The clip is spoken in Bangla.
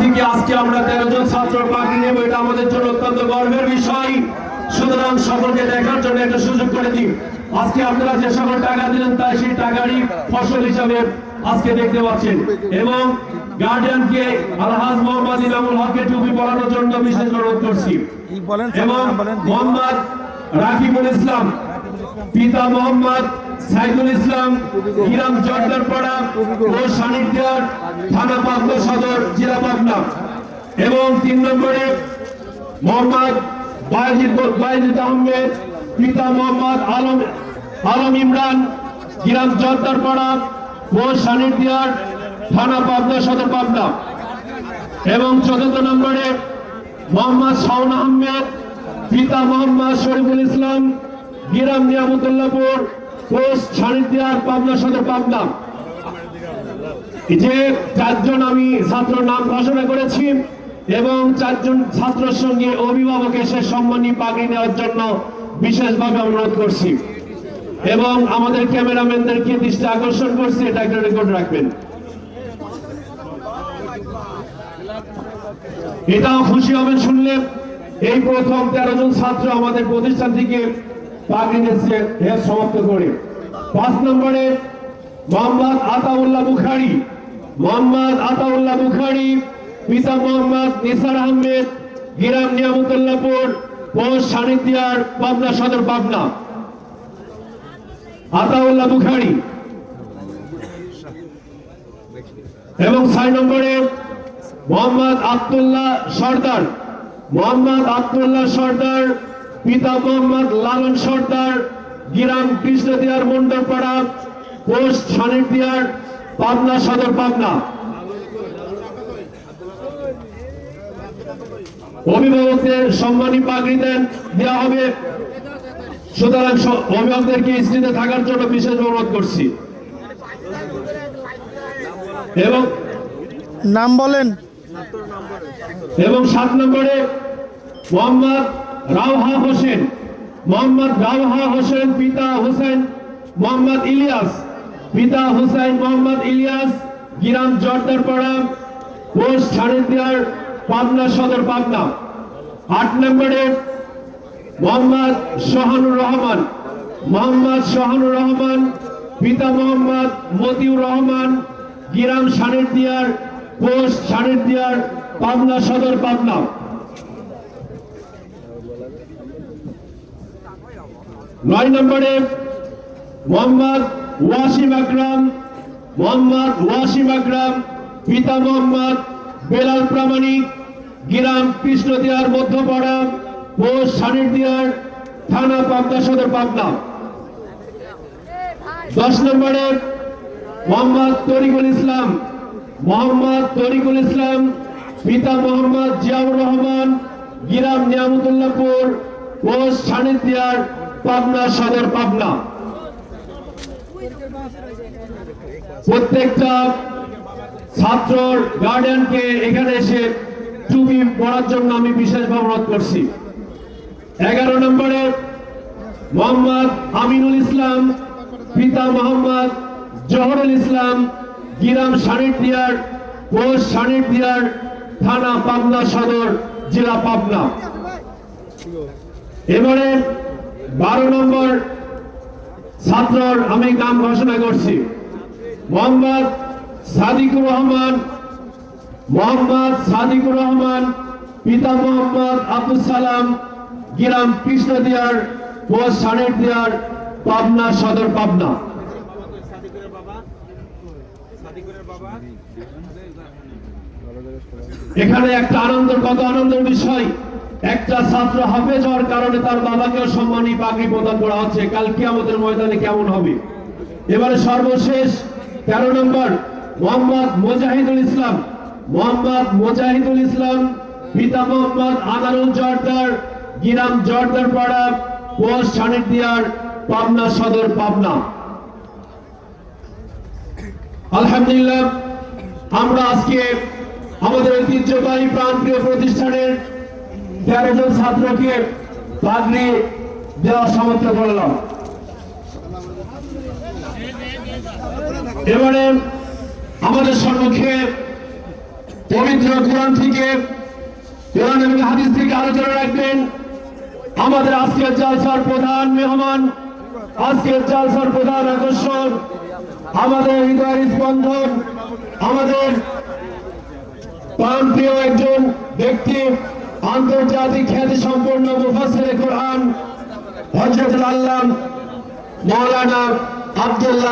থেকে আজকে আমরা তেরো জন ছাত্র পাখি নেব এটা আমাদের জন্য অত্যন্ত গর্বের বিষয়। সুতরাং সকলকে দেখার জন্য একটা সুযোগ করে দিই আজকে আপনারা যে সকল টাকা দিলেন তাই সেই টাকারই ফসল হিসাবে আজকে দেখতে পাচ্ছেন। এবং গার্ডিয়ানকে আলহাজ মোহাম্মদ ইমামুল হককে টুপি পরানোর জন্য বিশেষ অনুরোধ করছি। এবং মোহাম্মদ রাকিবুল ইসলাম পিতা মোহাম্মদ সাইদুল ইসলাম ইরাম জর্দারপাড়া ও সানিধ্যার থানা পাবনা সদর, জেলা পাবনা। এবং তিন নম্বরে মোহাম্মদ বায়জিদ বায়জিদ আহমেদ, পিতা মোহাম্মদ আলম আলম ইমরান, গিরাম জর্দারপাড়া ও সানিধ্যার থানা পাবনা সদর পাবনা। এবং চতুর্থ নম্বরে মোহাম্মদ শাওন আহমেদ, পিতা মোহাম্মদ শরীফুল ইসলাম, গিরাম নিয়ামতুল্লাহপুর পোস্ট সানিধ্যার পাবনা সদর পাবনা। যে চারজন আমি ছাত্র নাম ঘোষণা করেছি এবং চারজন ছাত্রের সঙ্গে অভিভাবক এসে সম্মানী পাগড়ি নেওয়ার জন্য বিশেষভাবে অনুরোধ করছি। এবং আমাদের ক্যামেরাম্যানদেরকে দৃষ্টি আকর্ষণ করছি, এটা একটা রেকর্ড রাখবেন। এটাও খুশি হবেন শুনলে। এই প্রথম তেরো জন ছাত্র আমাদের প্রতিষ্ঠান থেকে পাগড়ি নিচ্ছে সমাপ্ত করে। পাঁচ নম্বরে মোহাম্মদ আতাউল্লাহ বুখারি। মোহাম্মদ আতাউল্লাহ বুখারি, পিতা মোহাম্মদ নিসার আহমেদ, গিরাম নিয়ামতুল্লাহপুর পোস্ট সানিদিয়ার পাবনা সদর, পাবনা। আতাউল্লাহ বুখারি। এবং ছয় নম্বরে মোহাম্মদ আব্দুল্লাহ সর্দার। মোহাম্মদ আব্দুল্লাহ সর্দার, পিতা মোহাম্মদ লালন সর্দার গিরাম কৃষ্ণদিয়ার মন্ডলপাড়া পোস্ট সানিদিয়ার পাবনা সদর পাবনা। অভিভাবকদের সম্মানী পাগড়ি দেন দেওয়া হবে। সুতরাং অভিভাবকদেরকে স্ত্রীতে থাকার জন্য বিশেষ অনুরোধ করছি। এবং নাম বলেন। এবং সাত নম্বরে মোহাম্মদ রাওহা হোসেন। মোহাম্মদ রাওহা হোসেন, পিতা হোসেন মোহাম্মদ ইলিয়াস, পিতা হোসেন মোহাম্মদ ইলিয়াস, গিরাম জর্দারপাড়া পোস্ট ছাড়িদিয়ার পাবনা সদর পাবনা। আট নম্বরে মোহাম্মদ সোহানুর রহমান, মোহাম্মদ সোহানুর রহমান, পিতা মোহাম্মদ মতিউর রহমান, গিরাম সানিদিয়ার পোস্ট সানিদিয়ার পাবনা সদর পাবনা। নয় নম্বরে মোহাম্মদ ওয়াসিম আকরাম, মোহাম্মদ ওয়াসিম আকরাম, পিতা মোহাম্মদ বেলাল প্রামাণিক, গিরাম কৃষ্ণদিয়ার মধ্যপাড়া পোস্ট সানিদিয়ার থানা পাবনা সদর পাবনা। দশ নম্বরে মোহাম্মদ তরিকুল ইসলাম, মোহাম্মদ তরিকুল ইসলাম, পিতা মোহাম্মদ জিয়াউর রহমান, গিরাম নিয়ামতুল্লাহপুর পোস্ট সানিদিয়ার পাবনা সদর পাবনা। প্রত্যেকটা ছাত্র গার্ডিয়ানকে এখানে এসে টুপি পড়ার জন্য আমি বিশেষভাবে অনুরোধ করছি। এগারো নম্বরে মোহাম্মদ আমিনুল ইসলাম, পিতা মোহাম্মদ জহরুল ইসলাম, গিরাম সানিদিয়ার পোস্ট সানিদিয়ার থানা পাবনা সদর, জেলা পাবনা। এবারে বারো নম্বর ছাত্রর আমি নাম ঘোষণা করছি। মোহাম্মদ সাদিকুর রহমান, মোহাম্মদ সাদিকুর রহমান, পিতা মোহাম্মদ আব্দুল সালাম, গিরাম কৃষ্ণদিয়ার পোস্ট সানিদিয়ার পাবনা সদর পাবনা। এখানে একটা আনন্দের কত আনন্দের বিষয়? একটা ছাত্র হাফেজ হওয়ার কারণে তার বাবাকেও সম্মানী পাগড়ি প্রদান করা হচ্ছে। কালকে আমাদের ময়দানে কেমন হবে? এবারে সর্বশেষ তেরো নম্বর, মোহাম্মদ মোজাহিদুল ইসলাম। মোহাম্মদ মোজাহিদুল ইসলাম, পিতা মোহাম্মদ আনারুল জর্দার, গিরাম জর্দার পাড়া পোস্ট সানিদিয়ার পাবনা সদর পাবনা। আলহামদুলিল্লাহ, আমরা আজকে আমাদের ঐতিহ্যবাহী প্রাণপ্রিয় প্রতিষ্ঠানের তেরো জন ছাত্রকে পাগড়ি দেওয়া সমাপ্ত করলাম। এবারে আমাদের সম্মুখে পবিত্র কোরআন থেকে, কোরআন এবং হাদিস থেকে আলোচনা রাখবেন। আমাদের আজকের জালসার প্রধান মেহমান, আজকের জালসার প্রধান আকর্ষণ, আমাদের হৃদয়ের স্পন্দন, আমাদের প্রাণপ্রিয় একজন ব্যক্তি আন্তর্জাতিক খ্যাতি সম্পন্ন মুফাসের কোরআন হজরত আল্লাহ মৌলানা আব্দুল্লাহ